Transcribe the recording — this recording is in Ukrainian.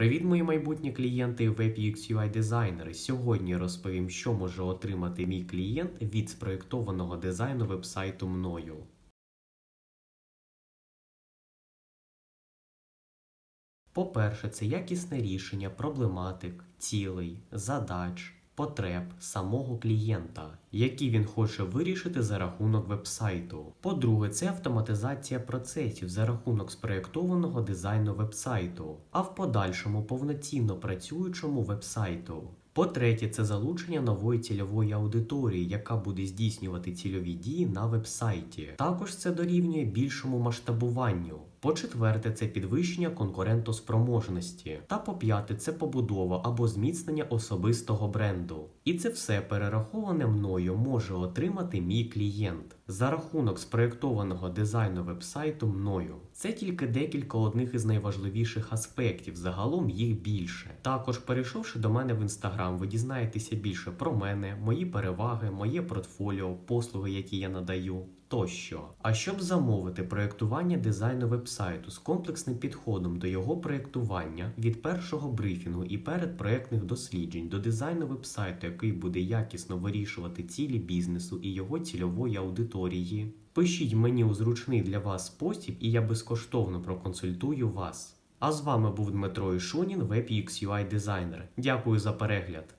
Привіт, мої майбутні клієнти і Web UX UI дизайнери. Сьогодні розповім, що може отримати мій клієнт від спроєктованого дизайну вебсайту мною. По-перше, це якісне рішення проблематик, цілей, задач, потреб самого клієнта, які він хоче вирішити за рахунок вебсайту. По-друге, це автоматизація процесів за рахунок спроєктованого дизайну вебсайту, а в подальшому повноцінно працюючому вебсайту. По-третє, це залучення нової цільової аудиторії, яка буде здійснювати цільові дії на вебсайті. Також це дорівнює більшому масштабуванню. По-четверте, це підвищення конкурентоспроможності. Та по-п'яте, це побудова або зміцнення особистого бренду. І це все перераховане мною може отримати мій клієнт за рахунок спроєктованого дизайну вебсайту мною. Це тільки декілька одних із найважливіших аспектів, загалом їх більше. Також, перейшовши до мене в інстаграм, ви дізнаєтеся більше про мене, мої переваги, моє портфоліо, послуги, які я надаю. Тощо, а щоб замовити проєктування дизайну вебсайту з комплексним підходом до його проєктування від першого брифінгу і передпроєктних досліджень до дизайну вебсайту, який буде якісно вирішувати цілі бізнесу і його цільової аудиторії, пишіть мені у зручний для вас спосіб, і я безкоштовно проконсультую вас. А з вами був Дмитро Ішунін, UX UI дизайнер. Дякую за перегляд.